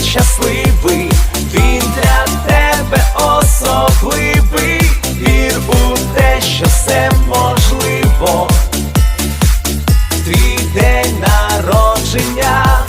день щасливий, він для тебе особливий, вір у те, що все можливо, твій день народження.